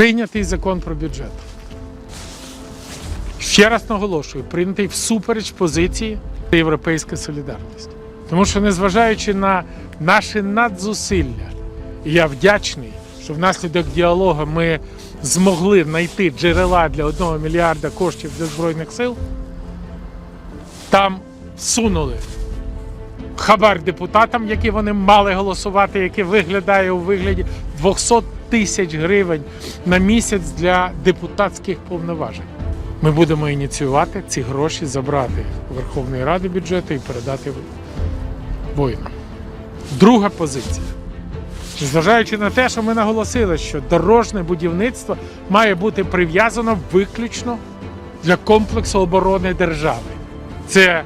Прийнятий закон про бюджет. Ще раз наголошую, прийнятий всупереч позиції Європейська солідарність. Тому що, незважаючи на наші надзусилля, я вдячний, що внаслідок діалогу ми змогли знайти джерела для 1 мільярда коштів для Збройних сил, там сунули хабар депутатам, які вони мали голосувати, який виглядає у вигляді 200 тисяч гривень на місяць для депутатських повноважень. Ми будемо ініціювати ці гроші забрати Верховної Ради бюджету і передати воїнам. Друга позиція. Зважаючи на те, що ми наголосили, що дорожне будівництво має бути прив'язано виключно для комплексу оборони держави. Це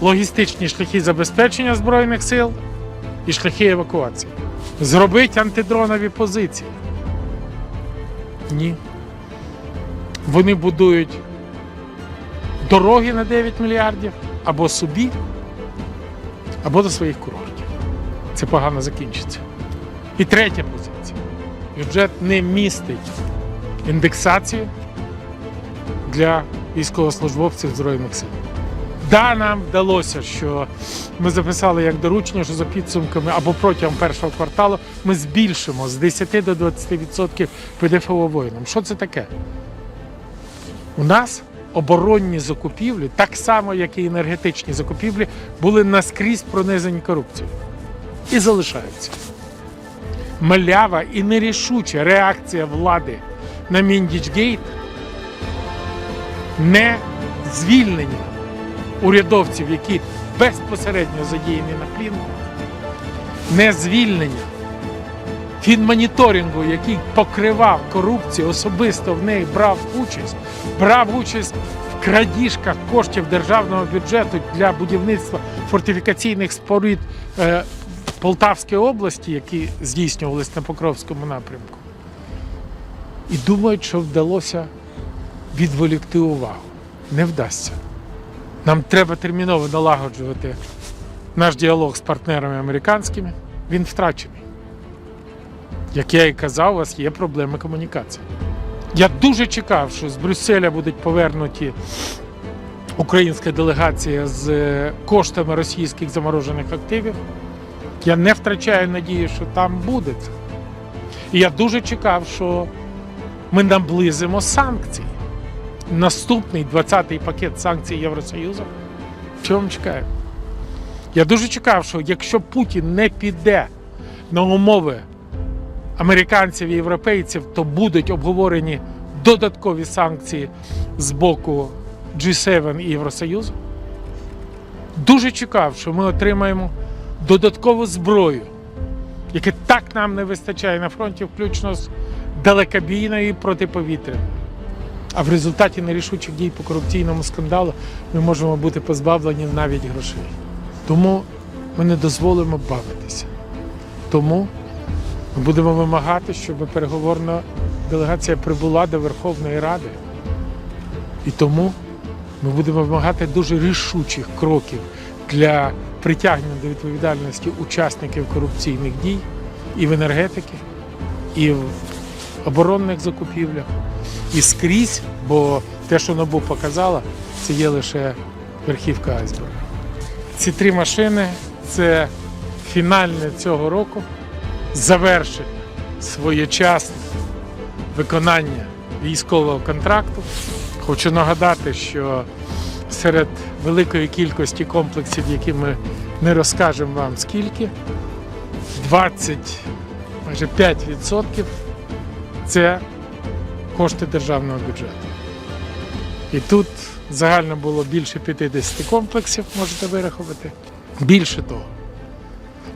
логістичні шляхи забезпечення Збройних сил і шляхи евакуації. Зробить антидронові позиції. Ні. Вони будують дороги на 9 мільярдів або собі, або до своїх курортів. Це погано закінчиться. І третя позиція. Бюджет не містить індексацію для військовослужбовців Збройних сил. Да, нам вдалося, що ми записали як доручення, що за підсумками або протягом першого кварталу ми збільшимо з 10 до 20% ПДФО воїнам. Що це таке? У нас оборонні закупівлі, так само як і енергетичні закупівлі, були наскрізь пронизані корупцією і залишаються. Малява і нерішуча реакція влади на Міндічгейт не звільнення урядовців, які безпосередньо задіяні на плінку, не звільнення фінмоніторингу, який покривав корупцію, особисто в неї брав участь, брав участь в крадіжках коштів державного бюджету для будівництва фортифікаційних споруд е, Полтавської області, які здійснювалися на Покровському напрямку. І думають, що вдалося відволікти увагу. Не вдасться. Нам треба терміново налагоджувати наш діалог з партнерами американськими. Він втрачений. Як я і казав, у вас є проблеми комунікації. Я дуже чекав, що з Брюсселя будуть повернуті українська делегація з е, коштами російських заморожених активів. Я не втрачаю надії, що там буде. І я дуже чекав, що ми наблизимо санкції. Наступний 20-й пакет санкцій Євросоюзу. Чого ми чекаємо? Я дуже чекав, що якщо Путін не піде на умови американців і європейців, то будуть обговорені додаткові санкції з боку G7 і Євросоюзу. Дуже чекав, що ми отримаємо додаткову зброю, яке так нам не вистачає на фронті, включно з далекобійною і протиповітряною. А в результаті нерішучих дій по корупційному скандалу ми можемо бути позбавлені навіть грошей. Тому ми не дозволимо бавитися. Тому ми будемо вимагати, щоб переговорна делегація прибула до Верховної Ради. І тому ми будемо вимагати дуже рішучих кроків для притягнення до відповідальності учасників корупційних дій і в енергетиці, і в оборонних закупівлях, і скрізь, бо те, що НАБУ показала, це є лише верхівка айсберга. Ці три машини це фінальне цього року завершення своєчасне виконання військового контракту. Хочу нагадати, що серед великої кількості комплексів, які ми не розкажемо вам скільки, 20, майже 5% це кошти державного бюджету. І тут загально було більше 50 комплексів, можете вирахувати. Більше того,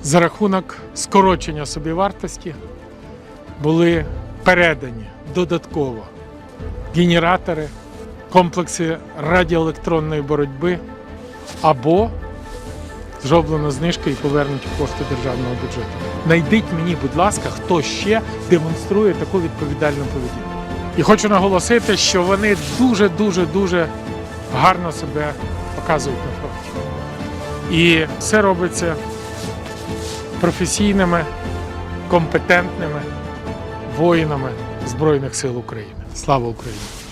за рахунок скорочення собівартості були передані додатково генератори, комплекси радіоелектронної боротьби або зроблено знижка і повернуті кошти державного бюджету. Найдіть мені, будь ласка, хто ще демонструє таку відповідальну поведінку. І хочу наголосити, що вони дуже, дуже, дуже гарно себе показують на фронті. І все робиться професійними, компетентними воїнами Збройних сил України. Слава Україні!